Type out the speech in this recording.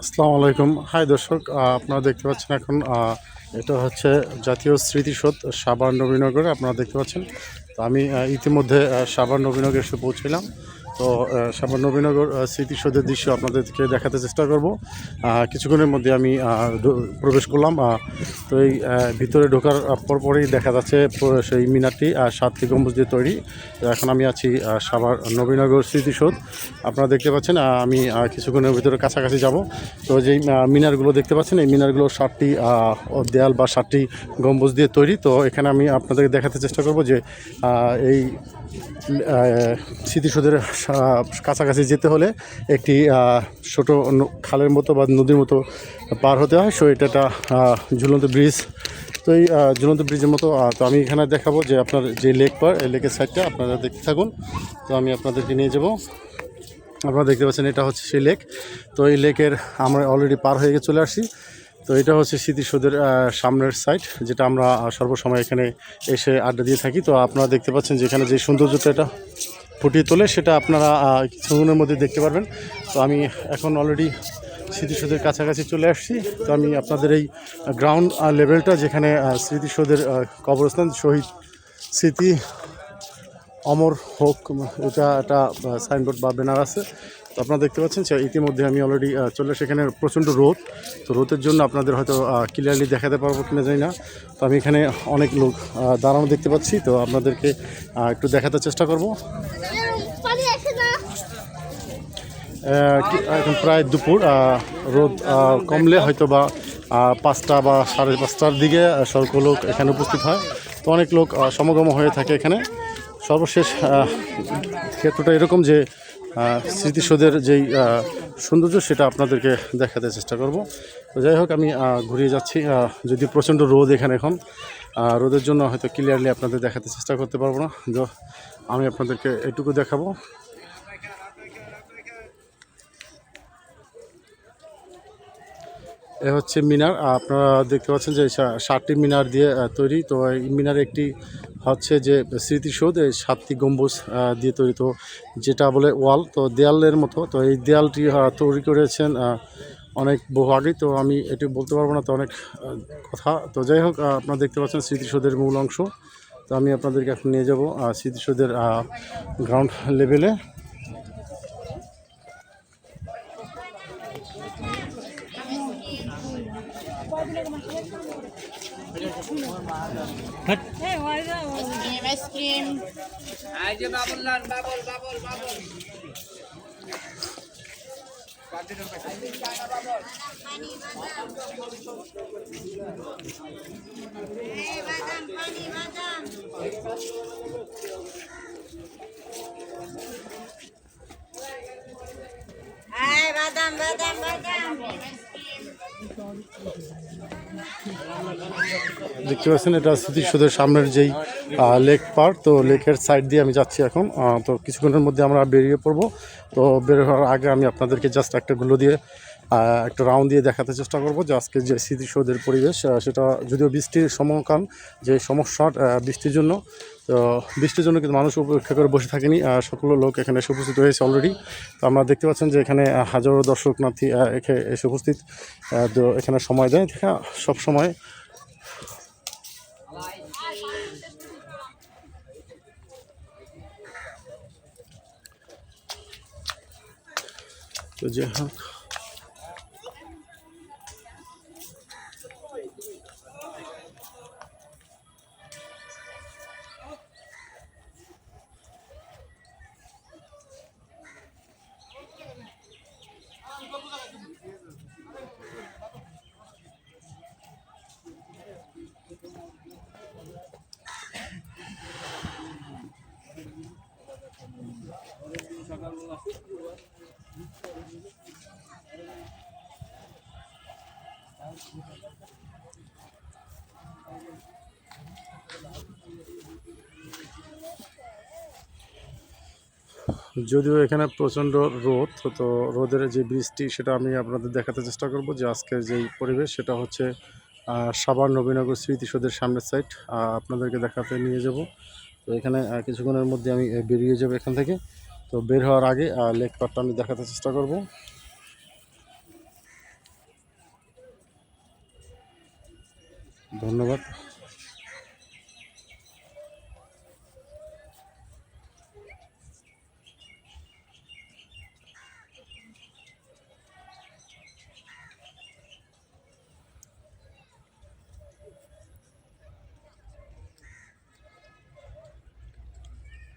আসসালামু আলাইকুম। হাই দর্শক আপনারা দেখতে পাচ্ছেন এখন এটা হচ্ছে জাতীয় স্মৃতিসৌধ সাবান নবীনগরে, আপনারা দেখতে পাচ্ছেন। তো আমি ইতিমধ্যে সাবান নবীনগর এসে পৌঁছলাম তো সাভার নবীনগর স্মৃতিসৌধের দৃশ্য আপনাদেরকে দেখাতে চেষ্টা করব। কিছুক্ষণের মধ্যে আমি প্রবেশ করলাম। তো এই ভিতরে ঢোকার পরপরই দেখা যাচ্ছে সেই মিনারটি সাতটি গম্বুজ দিয়ে তৈরি। এখন আমি আছি সাভার নবীনগর স্মৃতিসৌধ। আপনারা দেখতে পাচ্ছেন আমি কিছুক্ষণের ভিতরে কাছাকাছি যাব। তো যেই মিনারগুলো দেখতে পাচ্ছেন, এই মিনারগুলো ও দেয়াল বা ষাটটি গম্বুজ দিয়ে তৈরি। তো এখানে আমি আপনাদেরকে দেখাতে চেষ্টা করব যে এই স্মৃতিসৌধের কাছাকাছি যেতে হলে একটি ছোট খালের মতো বা নদীর মতো পার হতে হয়। সো এটা একটা ঝুলন্ত ব্রিজ। তো এই ঝুলন্ত ব্রিজের মতো তো আমি এখানে দেখাবো যে আপনার যে লেক পার, এই লেকের সাইডটা আপনারা দেখতে থাকুন। তো আমি আপনাদেরকে নিয়ে যাব। আপনারা দেখতে পাচ্ছেন এটা হচ্ছে সেই লেক। তো এই লেকের আমরা অলরেডি পার হয়ে চলে আসছি। তো এটা হচ্ছে স্মৃতিসৌধের সামনের সাইড যেটা আমরা সর্বসময় এখানে এসে আড্ডা দিয়ে থাকি। তো আপনারা দেখতে পাচ্ছেন যে এখানে যে সৌন্দর্যটা এটা ফুটিয়ে তোলে, সেটা আপনারা কিছুক্ষণের মধ্যে দেখতে পারবেন। তো আমি এখন অলরেডি স্মৃতিসৌধের কাছাকাছি চলে আসছি। তো আমি আপনাদের এই গ্রাউন্ড লেভেলটা যেখানে স্মৃতিসৌধের কবরস্থান, শহীদ স্মৃতি, অমর হোক এটা একটা সাইনবোর্ড বা ব্যানার আছে। তো আপনারা দেখতে পাচ্ছেন ইতিমধ্যে আমি অলরেডি চলে সেখানে প্রচণ্ড রোদ। তো রোদের জন্য আপনাদের হয়তো ক্লিয়ারলি দেখাতে পারব কিনা জানি না। তো আমি এখানে অনেক লোক দাঁড়ানো দেখতে পাচ্ছি। তো আপনাদেরকে একটু দেখাতে চেষ্টা করব। এখন প্রায় দুপুর রোদ কমলে হয়তো বা পাঁচটা বা সাড়ে পাঁচটার দিকে স্বল্প লোক এখানে উপস্থিত হয়। তো অনেক লোক সমাগম হয়ে থাকে এখানে। সর্বশেষ ক্ষেত্রটা এরকম যে স্মৃতিসৌধের যেই সৌন্দর্য সেটা আপনাদেরকে দেখাতে চেষ্টা করব। তো যাই হোক, আমি ঘুরিয়ে যাচ্ছি। যদি প্রচণ্ড রোদ এখানে এখন রোদের জন্য হয়তো ক্লিয়ারলি আপনাদের দেখাতে চেষ্টা করতে পারব না। তো আমি আপনাদেরকে এটুকু দেখাবো। এ হচ্ছে মিনার। আপনারা দেখতে পাচ্ছেন যে সাতটি মিনার দিয়ে তৈরি। তো এই মিনার একটি হচ্ছে যে স্মৃতিসৌধ, এই সাতটি গম্বুজ দিয়ে তৈরি। তো যেটা বলে ওয়াল, তো দেয়ালের মতো। তো এই দেয়ালটি তৈরি করেছেন অনেক বহু আগেই। তো আমি এটি বলতে পারব না, তো অনেক কথা। তো যাই হোক আপনারা দেখতে পাচ্ছেন স্মৃতিসৌধের মূল অংশ। তো আমি আপনাদেরকে এখন নিয়ে যাব স্মৃতিসৌধের গ্রাউন্ড লেভেলে আইসক্রিম যে বাবুল লাল বাবুল বাবুল বাবুল বাদাম পানি বাদাম বাদাম বাদাম বাদাম দেখতে পাচ্ছেন এটা স্মৃতিসৌধের সামনের যেই লেক পার তো লেকের সাইড দিয়ে আমি যাচ্ছি এখন। তো কিছুক্ষণের মধ্যে আমরা বেরিয়ে পড়ব। তো বের হওয়ার আগে আমি আপনাদেরকে জাস্ট একটা গুলো দিয়ে একটা রাউন্ড দিয়ে দেখাতে চেষ্টা করব। যে আজকে যে স্মৃতিসৌধের পরিবেশ সেটা যদিও বৃষ্টির সময়কাল যে সমস্যা আহ, বৃষ্টির জন্য তো বৃষ্টির জন্য কিন্তু মানুষ উপেক্ষা করে বসে থাকেনি আহ, সকল লোক এখানে এসে উপস্থিত হয়েছে অলরেডি তো আমরা দেখতে পাচ্ছেন যে এখানে হাজারো দর্শকনাথী আহ, এখে- এসে উপস্থিত। তো এখানে সময় দেয় দেখা সব সময়। তো যে হোক যদিও এখানে প্রচণ্ড রোদ, তো- রোদের যে বৃষ্টি সেটা আমি আপনাদের দেখাতে চেষ্টা করব যে আজকের যেই পরিবেশ সেটা হচ্ছে সাভার নবীনগর স্মৃতিসৌধের সামনের সাইড আপনাদেরকে দেখাতে নিয়ে যাব। তো এখানে কিছুক্ষণের মধ্যে আমি বেরিয়ে যাব এখান থেকে। তো বের হওয়ার আগে লেক পার্টটা আমি দেখাতে চেষ্টা করব। ধন্যবাদ।